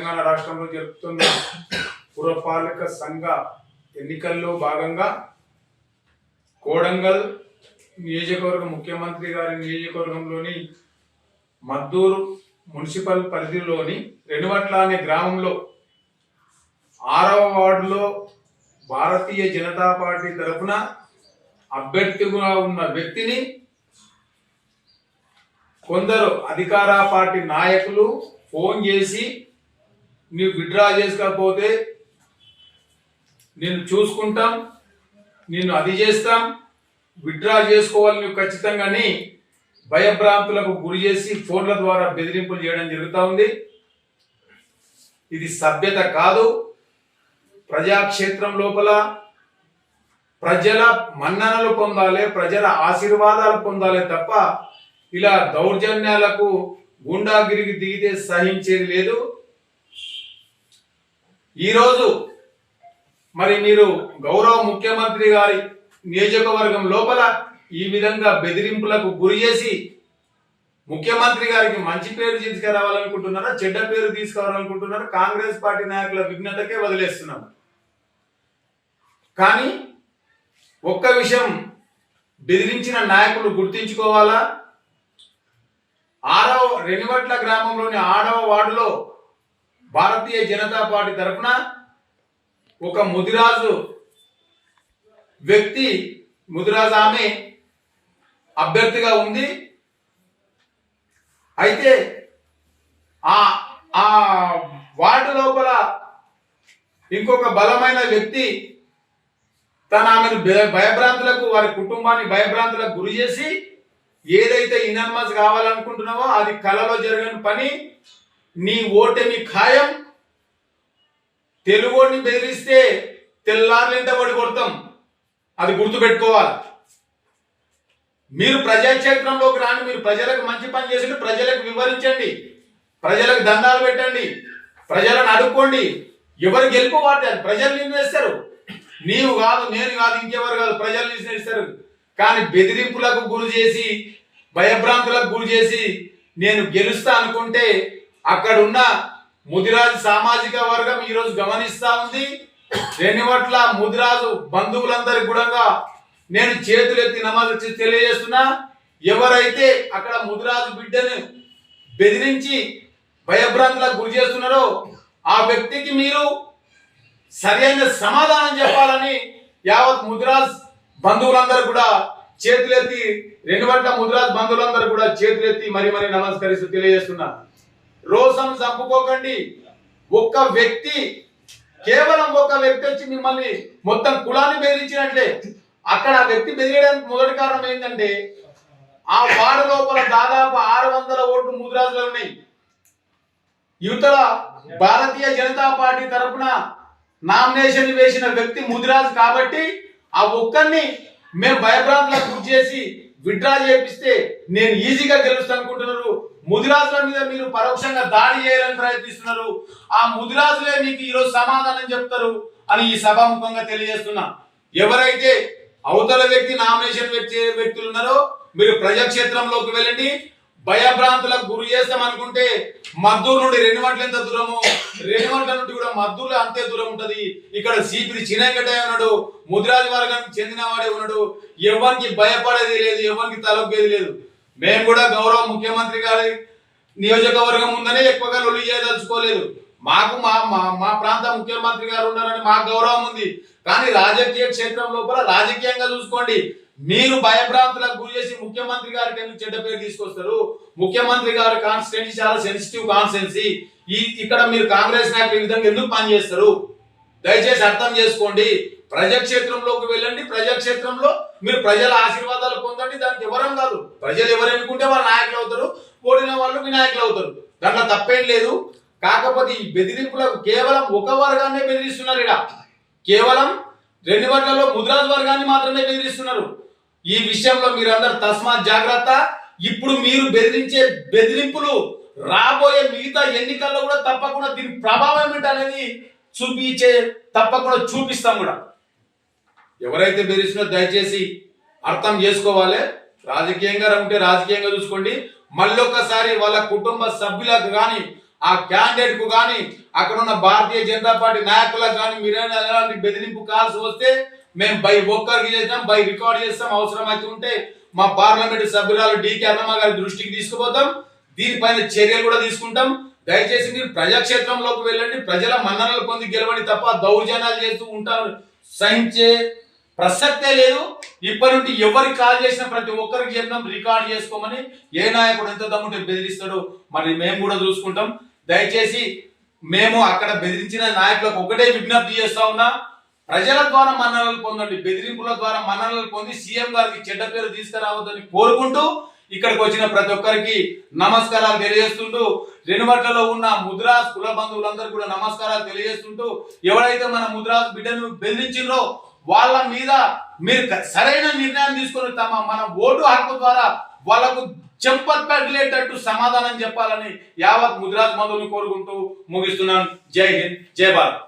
రాష్ట్రంలో జరుపుతున్న పురపాలక సంఘ ఎన్నికల్లో భాగంగా కోడంగల్ నియోజకవర్గ ముఖ్యమంత్రి గారి నియోజకవర్గంలోని మద్దూరు మున్సిపల్ పరిధిలోని రెనువట్ల అనే గ్రామంలో ఆరవ వార్డులో భారతీయ జనతా పార్టీ తరఫున అభ్యర్థిగా ఉన్న వ్యక్తిని కొందరు అధికార పార్టీ నాయకులు ఫోన్ చేసి నీవు విడ్రా చేసుకోకపోతే నేను చూసుకుంటాం నేను అది చేస్తాం విడ్రా చేసుకోవాలి నువ్వు ఖచ్చితంగాని భయభ్రాంతులకు గురి చేసి ఫోన్ల ద్వారా బెదిరింపులు చేయడం జరుగుతూ ఉంది. ఇది సభ్యత కాదు ప్రజాక్షేత్రం లోపల ప్రజల మన్ననలు పొందాలి ప్రజల ఆశీర్వాదాలు పొందాలి తప్ప ఇలా దౌర్జన్యాలకు గుండాగిరికి దిగితే సహించేది లేదు. ఈరోజు మరి మీరు గౌరవ ముఖ్యమంత్రి గారి నియోజకవర్గం లోపల ఈ విధంగా బెదిరింపులకు గురి చేసి ముఖ్యమంత్రి గారికి మంచి పేరు తీసుకురావాలనుకుంటున్నారా చెడ్డ పేరు తీసుకురావాలనుకుంటున్నారా కాంగ్రెస్ పార్టీ నాయకుల విఘ్నతకే వదిలేస్తున్నాం. కానీ ఒక్క విషయం బెదిరించిన నాయకులు గుర్తించుకోవాలా? ఆరవ రెనివట్ల గ్రామంలోని ఆరవ వార్డులో భారతీయ జనతా పార్టీ తరఫున ఒక ముదిరాజు వ్యక్తి ముదిరాజు ఆమె అభ్యర్థిగా ఉంది. అయితే ఆ ఆ వార్డు లోపల ఇంకొక బలమైన వ్యక్తి తన ఆమెను భయ- భయభ్రాంతులకు వారి కుటుంబాన్ని భయభ్రాంతులకు గురి చేసి ఏదైతే ఇనన్మస్ కావాలనుకుంటున్నావో అది కలలో జరగని పని నీ ఓటమి ఖాయం. తెలుగుని బెదిరిస్తే తెల్లారులింట పడి కొడతాం. అది గుర్తుపెట్టుకోవాలి. మీరు ప్రజాక్షేత్రంలోకి రాని మీరు ప్రజలకు మంచి పని చేసి ప్రజలకు వివరించండి. ప్రజలకు దండాలు పెట్టండి. ప్రజలను అడుక్కోండి. ఎవరు గెలుపు వాటి ప్రజలు నిర్ణయిస్తారు నీవు కాదు నేను కాదు ఇంకెవరు కాదు ప్రజలు నిర్ణయిస్తారు కానీ బెదిరింపులకు గురి చేసి భయభ్రాంతులకు గురి చేసి నేను గెలుస్తా అనుకుంటే అక్కడున్న ముదిరాజు సామాజిక వర్గం ఈరోజు గమనిస్తా ఉంది. రెనివట్ల ముదిరాజు బంధువులందరికి కూడా నేను చేతులెత్తి నమాజ్ వచ్చి తెలియజేస్తున్నా. ఎవరైతే అక్కడ ముదిరాజు బిడ్డను బెదిరించి భయభ్రాంతులకు గురి చేస్తున్నారో ఆ వ్యక్తికి మీరు సరైన సమాధానం చెప్పాలని యావత్ ముద్రాజ్ బంధువులందరూ కూడా చేతులెత్తి రెండు గంటల ముద్రాజ్ బంధువులందరూ కూడా చేతులెత్తి మరి మరి నమస్కరిస్తూ తెలియజేస్తున్నారు రోసం చంపుకోకండి. ఒక్క వ్యక్తి కేవలం ఒక వ్యక్తి వచ్చి మిమ్మల్ని మొత్తం కులాన్ని బెదిరించినట్లే. అక్కడ ఆ వ్యక్తి బెదిరియడానికి మొదటి కారణం ఏంటంటే ఆ వార్డు లోపల దాదాపు ఆరు వందల ఓట్లు ముద్రాజులు ఉన్నాయి. యువతల భారతీయ జనతా పార్టీ తరపున నామినేషన్ వేసిన వ్యక్తి ముదిరాజు కాబట్టి ఆ ఒక్కరిని మేము భయభ్రాంతులకు గురి చేసి విత్డ్రా చేపిస్తే నేను ఈజీగా గెలుస్తాను అనుకుంటున్నారు. ముదిరాజుల మీద మీరు పరోక్షంగా దాడి చేయాలని ప్రయత్నిస్తున్నారు. ఆ ముదిరాజులే మీకు ఈరోజు సమాధానం చెప్తారు అని ఈ సభాముఖంగా తెలియజేస్తున్నా. ఎవరైతే అవతల వ్యక్తి నామినేషన్ వ్యక్తులు ఉన్నారో మీరు ప్రజాక్షేత్రంలోకి వెళ్ళండి. భయభ్రాంతులకు గురి చేస్తామనుకుంటే మద్దూరు నుండి రెనివట్ల ఎంత దూరము? రెనివట్ల నుండి కూడా మద్దూరులో అంతే దూరం ఉంటది. ఇక్కడ సిపిడి చిన్నగడ్డ ఉన్నాడు. ముదిరాజు వర్గానికి చెందిన వాడే ఉన్నాడు. ఎవరికి భయపడేది లేదు ఎవరికి తలొగ్గేది లేదు. మేము కూడా గౌరవ ముఖ్యమంత్రి గారి నియోజకవర్గం ఉందనే ఎక్కువగా లొల్లి చేయదలుచుకోలేదు. మాకు మా మా మా ప్రాంత ముఖ్యమంత్రి గారు ఉన్నారని మాకు గౌరవం ఉంది. కానీ రాజకీయ క్షేత్రం లోపల రాజకీయంగా చూసుకోండి. మీరు భయభ్రాంతులకు గురి చేసి ముఖ్యమంత్రి గారికి ఎందుకు చెడ్డ పేరు తీసుకొస్తారు. ముఖ్యమంత్రి గారు కాన్స్టిట్యున్సీ చాలా సెన్సిటివ్ కాన్స్టిట్యున్సీ ఈ ఇక్కడ మీరు కాంగ్రెస్ నాయకులు ఈ విధంగా ఎందుకు పనిచేస్తారు? దయచేసి అర్థం చేసుకోండి. ప్రజాక్షేత్రంలోకి వెళ్ళండి. ప్రజాక్షేత్రంలో మీరు ప్రజల ఆశీర్వాదాలు పొందండి. దానికి ఎవరం కాదు. ప్రజలు ఎవరు ఎన్నుకుంటే వాళ్ళు నాయకులు అవుతారు. ఓడిన వాళ్ళు మీ నాయకులు అవుతారు. దాంట్లో తప్పేం లేదు. కాకపోతే ఈ బెదిరింపులకు కేవలం ఒక వర్గాన్నే బెదిరిస్తున్నారు ఇక్కడ. కేవలం రెండు వర్గాల్లో ముద్రాజ్ వర్గాన్ని మాత్రమే బెదిరిస్తున్నారు. ఈ విషయంలో మీరు అందరు తస్మాత్ జాగ్రత్త. ఇప్పుడు మీరు బెదిరించే బెదిరింపులు రాబోయే మిగతా ఎన్నికల్లో కూడా తప్పకుండా దీని ప్రభావం ఏంటనేది చూపించే తప్పకుండా చూపిస్తాం కూడా. ఎవరైతే బెదిరిస్తున్నారో దయచేసి అర్థం చేసుకోవాలి. రాజకీయంగా ఉంటే రాజకీయంగా చూసుకోండి. మళ్ళొక్కసారి వాళ్ళ కుటుంబ సభ్యులకు కానీ ఆ క్యాండిడేట్కు కానీ అక్కడ ఉన్న భారతీయ జనతా పార్టీ నాయకులకు కానీ మీరైనా ఎలాంటి బెదిరింపు కాల్సి వస్తే మేము బై ఒక్కరికి చేస్తాం బై రికార్డ్ చేస్తాం అవసరం అయితే ఉంటే మా పార్లమెంట్ సభ్యురాలు డికే అన్నమ్మ గారి దృష్టికి తీసుకుపోతాం. దీనిపైన చర్యలు కూడా తీసుకుంటాం. దయచేసి మీరు ప్రజాక్షేత్రంలోకి వెళ్ళండి. ప్రజల మన్ననలు పొంది గెలవండి తప్ప దౌర్జన్యాలు చేస్తూ ఉంటారు సహించే ప్రసక్తే లేదు. ఇప్పటి నుండి ఎవరికి కాల్ చేసినా ప్రతి ఒక్కరికి చెప్తాం రికార్డ్ చేసుకోమని. ఏ నాయకుడు ఎంత దమ్ముంటే బెదిరిస్తాడో మరి మేము కూడా చూసుకుంటాం. దయచేసి మేము అక్కడ బెదిరించిన నాయకులకు ఒకటే విజ్ఞప్తి చేస్తా ఉన్నా ప్రజల ద్వారా మన్ననలు పొందండి బెదిరింపుల ద్వారా మన్ననలు పొంది సీఎం గారికి చెడ్డ పేరు తీసుకురావద్దని కోరుకుంటూ ఇక్కడికి వచ్చిన ప్రతి ఒక్కరికి నమస్కారాలు తెలియజేస్తుంటూ రెనువట్లలో ఉన్న ముద్రాస్ కుల బంధువులందరూ కూడా నమస్కారాలు తెలియజేస్తుంటూ ఎవరైతే మన ముద్రాస్ బిడ్డను బెదిరించిండ్రో వాళ్ళ మీద మీరు సరైన నిర్ణయం తీసుకొని తమ మన ఓటు హక్కు ద్వారా వాళ్ళకు చెంపత్ పగిలేటట్టు సమాధానం చెప్పాలని యావత్ ముద్రాస్ బంధువులు కోరుకుంటూ ముగిస్తున్నాను. జై హింద్ జై భారత్.